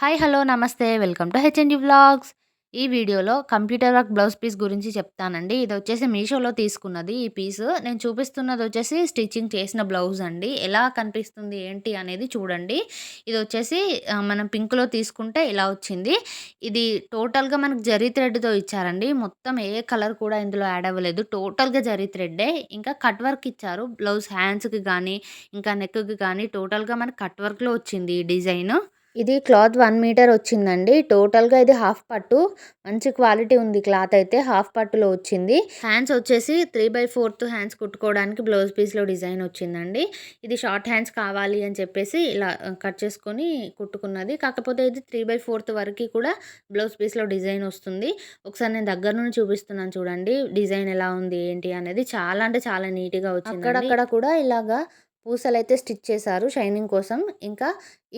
Hi hello నమస్తే. Welcome to H N D vlogs. ఈ వీడియోలో కంప్యూటర్ వర్క్ బ్లౌజ్ పీస్ గురించి చెప్తానండి. ఇది వచ్చేసి మీషోలో తీసుకున్నది ఈ పీస్. నేను చూపిస్తున్నది వచ్చేసి స్టిచ్చింగ్ చేసిన బ్లౌజ్ అండి. ఎలా కనిపిస్తుంది ఏంటి అనేది చూడండి. ఇది వచ్చేసి మనం పింక్లో తీసుకుంటే ఇలా వచ్చింది. ఇది టోటల్గా మనకు జరీ థ్రెడ్తో ఇచ్చారండి. మొత్తం ఏ కలర్ కూడా ఇందులో యాడ్ అవ్వలేదు. టోటల్గా జరీ థ్రెడ్డే. ఇంకా కట్ వర్క్ ఇచ్చారు. బ్లౌజ్ హ్యాండ్స్కి కానీ ఇంకా నెక్కి కానీ టోటల్గా మనకి కట్ వర్క్లో వచ్చింది ఈ డిజైన్. ఇది క్లాత్ వన్ మీటర్ వచ్చిందండి. టోటల్గా ఇది హాఫ్ పట్టు. మంచి క్వాలిటీ ఉంది క్లాత్ అయితే. హాఫ్ పట్టులో వచ్చింది. హ్యాండ్స్ వచ్చేసి త్రీ బై ఫోర్త్ హ్యాండ్స్ కుట్టుకోవడానికి బ్లౌజ్ పీస్లో డిజైన్ వచ్చిందండి. ఇది షార్ట్ హ్యాండ్స్ కావాలి అని చెప్పేసి ఇలా కట్ చేసుకొని కుట్టుకున్నది. కాకపోతే ఇది త్రీ బై ఫోర్త్ వరకు కూడా బ్లౌజ్ పీస్లో డిజైన్ వస్తుంది. ఒకసారి నేను దగ్గర నుండి చూపిస్తున్నాను చూడండి డిజైన్ ఎలా ఉంది ఏంటి అనేది. చాలా అంటే చాలా నీట్గా వచ్చింది అక్కడక్కడ కూడా ఇలాగా పూసలు అయితే స్టిచ్ చేశారు షైనింగ్ కోసం. ఇంకా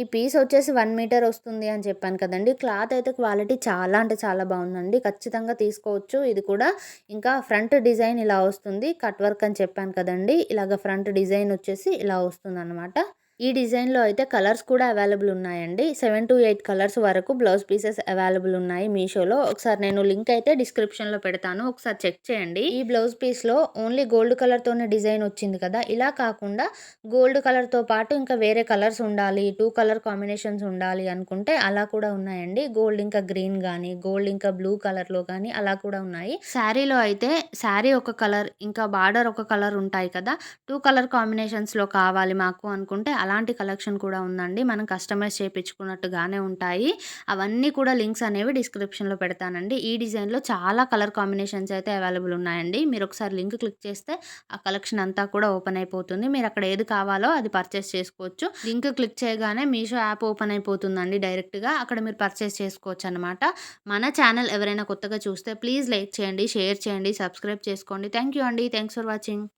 ఈ పీస్ వచ్చేసి వన్ మీటర్ వస్తుంది అని చెప్పాను కదండి. క్లాత్ అయితే క్వాలిటీ చాలా అంటే చాలా బాగుందండి. ఖచ్చితంగా తీసుకోవచ్చు. ఇది కూడా ఇంకా ఫ్రంట్ డిజైన్ ఇలా వస్తుంది. కట్ వర్క్ అని చెప్పాను కదండి. ఇలాగ ఫ్రంట్ డిజైన్ వచ్చేసి ఇలా వస్తుంది అనమాట ఈ డిజైన్లో అయితే కలర్స్ కూడా అవైలబుల్ ఉన్నాయండి. సెవెన్ టు ఎయిట్ కలర్స్ వరకు బ్లౌజ్ పీసెస్ అవైలబుల్ ఉన్నాయి మీషోలో. ఒకసారి నేను లింక్ అయితే డిస్క్రిప్షన్లో పెడతాను. ఒకసారి చెక్ చేయండి. ఈ బ్లౌజ్ పీస్లో ఓన్లీ గోల్డ్ కలర్తోనే డిజైన్ వచ్చింది కదా? ఇలా కాకుండా గోల్డ్ కలర్తో పాటు ఇంకా వేరే కలర్స్ ఉండాలి టూ కలర్ కాంబినేషన్స్ ఉండాలి అనుకుంటే అలా కూడా ఉన్నాయండి. గోల్డ్ ఇంకా గ్రీన్ కానీ గోల్డ్ ఇంకా బ్లూ కలర్లో కానీ అలా కూడా ఉన్నాయి. శారీలో అయితే శారీ ఒక కలర్ ఇంకా బార్డర్ ఒక కలర్ ఉంటాయి కదా? టూ కలర్ కాంబినేషన్స్లో కావాలి మాకు అనుకుంటే అలాంటి కలెక్షన్ కూడా ఉందండి. మనం కస్టమైజ్ చేయించుకున్నట్టుగానే ఉంటాయి. అవన్నీ కూడా లింక్స్ అనేవి డిస్క్రిప్షన్లో పెడతానండి. ఈ డిజైన్లో చాలా కలర్ కాంబినేషన్స్ అయితే అవైలబుల్ ఉన్నాయండి. మీరు ఒకసారి లింక్ క్లిక్ చేస్తే ఆ కలెక్షన్ అంతా కూడా ఓపెన్ అయిపోతుంది. మీరు అక్కడ ఏది కావాలో అది పర్చేస్ చేసుకోవచ్చు. లింక్ క్లిక్ చేయగానే మీషో యాప్ ఓపెన్ అయిపోతుందండి డైరెక్ట్గా. అక్కడ మీరు పర్చేస్ చేసుకోవచ్చు అనమాట మన ఛానల్ ఎవరైనా కొత్తగా చూస్తే ప్లీజ్ లైక్ చేయండి షేర్ చేయండి సబ్స్క్రైబ్ చేసుకోండి. థ్యాంక్ యూ అండి. Thanks for watching.